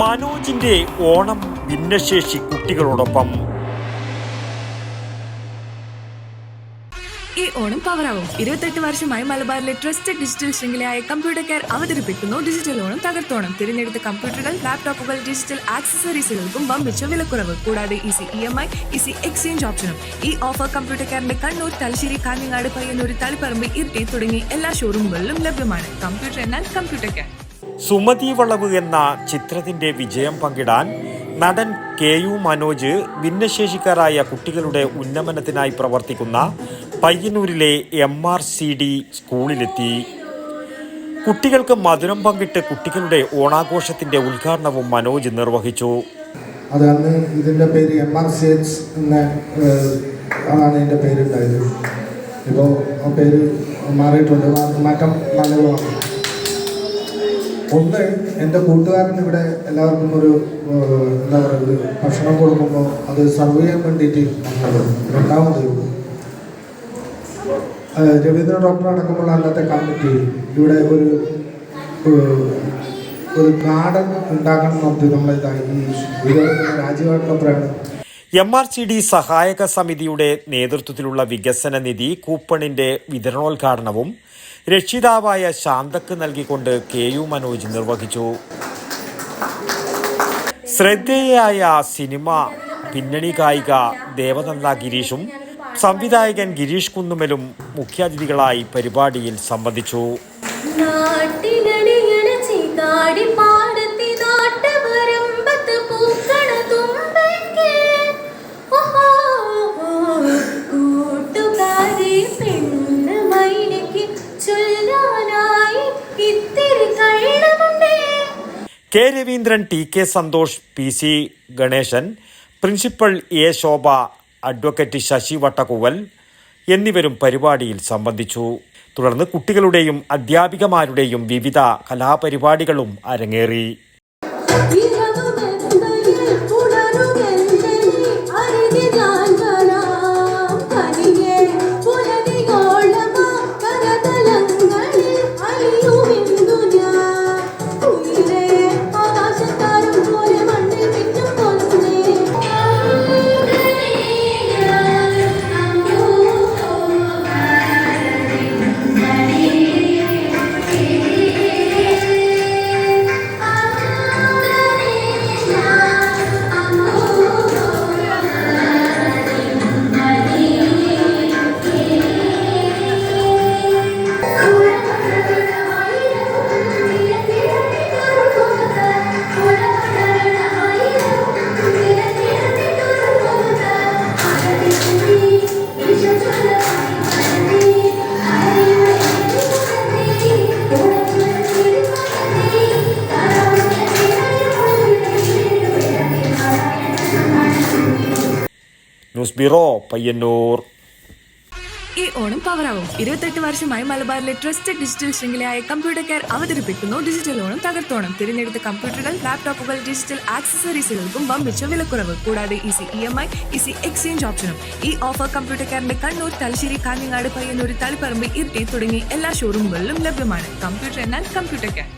മനോജിന്റെ ഓണം ഭിന്നശേഷി കുട്ടികളോടൊപ്പം. ഈ ഓണം പവറാവും. ഇരുപത്തെട്ട് വർഷമായി മലബാറിലെ ട്രസ്റ്റഡ് ഡിജിറ്റൽ ശൃംഖലയായ കമ്പ്യൂട്ടർ കെയർ അവതരിപ്പിക്കുന്നു. ഡിജിറ്റൽ ഓണം തകർത്തോണം. തിരഞ്ഞെടുത്ത കമ്പ്യൂട്ടറുകൾ ലാപ്ടോപ്പുകൾ ഡിജിറ്റൽ ആക്സസറീസുകൾക്കും വമ്പിച്ച വിലക്കുറവ്. കൂടാതെ easy E M I easy exchange ഓപ്ഷനും. ഈ ഓഫർ കമ്പ്യൂട്ടർ കെയറിന്റെ കണ്ണൂർ തലശ്ശേരി കാഞ്ഞങ്ങാട് പയ്യന്നൂർ തളിപ്പറമ്പ് ഇരിട്ടി തുടങ്ങി എല്ലാ ഷോറൂമുകളിലും ലഭ്യമാണ്. കമ്പ്യൂട്ടർ എന്നാൽ കമ്പ്യൂട്ടർ കെയർ സുമതി വളവ് എന്ന ചിത്രത്തിന്റെ വിജയം പങ്കിടാൻ നടൻ കെ യു മനോജ് ഭിന്നശേഷിക്കാരായ കുട്ടികളുടെ ഉന്നമനത്തിനായി പ്രവർത്തിക്കുന്ന പയ്യന്നൂരിലെ എം ആർ സി ഡി സ്കൂളിലെത്തി. കുട്ടികൾക്ക് മധുരം പങ്കിട്ട് കുട്ടികളുടെ ഓണാഘോഷത്തിന്റെ ഉദ്ഘാടനവും മനോജ് നിർവഹിച്ചു. അതാണ് ഇതിന്റെ പേര് എം ആർ സി എച്ച് എന്ന അതാണ് ഇതിന്റെ പേരുണ്ടായത്. ഇപ്പോൾ ആ പേര് മാറിയിട്ടുണ്ട്. മാറ്റം നല്ലതുമാണ്. ഒന്ന് എന്റെ കൂട്ടുകാരൻ ഇവിടെ എല്ലാവർക്കും ഒരു എന്താ പറയുക ഭക്ഷണം കൊടുക്കുമ്പോൾ അത് സർവ് ചെയ്യാൻ വേണ്ടിയിട്ട് രണ്ടാമത് രവീന്ദ്ര ഡോക്ടർ അടക്കമുള്ള അന്നത്തെ കമ്മിറ്റി ഇവിടെ ഒരു ഒരു ഗാർഡൻ ഉണ്ടാക്കണം എന്ന് പറഞ്ഞിട്ട് നമ്മളിതായി ഈ വീടുകളിൽ രാജീവേട്ടനപ്പുറമാണ് എം ആർ സി ഡി സഹായക സമിതിയുടെ നേതൃത്വത്തിലുള്ള വികസന നിധി കൂപ്പണിന്റെ വിതരണോദ്ഘാടനവും രക്ഷിതാവായ ശാന്തക്ക് നൽകിക്കൊണ്ട് കെ യു മനോജ് നിർവഹിച്ചു. ശ്രദ്ധേയായ സിനിമ പിന്നണി ഗായിക ദേവനന്ദ ഗിരീഷും സംവിധായകൻ ഗിരീഷ് കുന്നുമലും മുഖ്യാതിഥികളായി പരിപാടിയിൽ സംബന്ധിച്ചു. K Raveendran T K Santhosh P C Ganesan principal A Shobha advocate Sasi Vattakkuval എന്നിവരും പരിപാടിയിൽ സംബന്ധിച്ചു. തുടർന്ന് കുട്ടികളുടെയും അധ്യാപികമാരുടെയും വിവിധ കലാപരിപാടികളും അരങ്ങേറി. ബ്യൂറോ പയ്യന്നൂർ. ഈ ഓണം പവറാവും. ഇരുപത്തെട്ട് വർഷമായി മലബാറിലെ ട്രസ്റ്റഡ് ഡിജിറ്റൽ ശൃംഖലയായ കമ്പ്യൂട്ടർ കെയർ അവതരിപ്പിക്കുന്നു. ഡിജിറ്റൽ ഓണം തകർത്തോണം. തിരഞ്ഞെടുത്ത കമ്പ്യൂട്ടറുകൾ ലാപ്ടോപ്പുകൾ ഡിജിറ്റൽ ആക്സസറീസുകൾക്കും വമ്പിച്ച വിലക്കുറവ്. കൂടാതെ easy E M I easy exchange ഓപ്ഷനും. ഈ ഓഫർ കമ്പ്യൂട്ടർ കെയറിന്റെ കണ്ണൂർ തലശ്ശേരി കാഞ്ഞങ്ങാട് പയ്യന്നൂർ തളിപ്പറമ്പ് ഇരിട്ടി തുടങ്ങി എല്ലാ ഷോറൂമുകളിലും ലഭ്യമാണ്. കമ്പ്യൂട്ടർ എന്നാൽ കമ്പ്യൂട്ടർ കെയർ.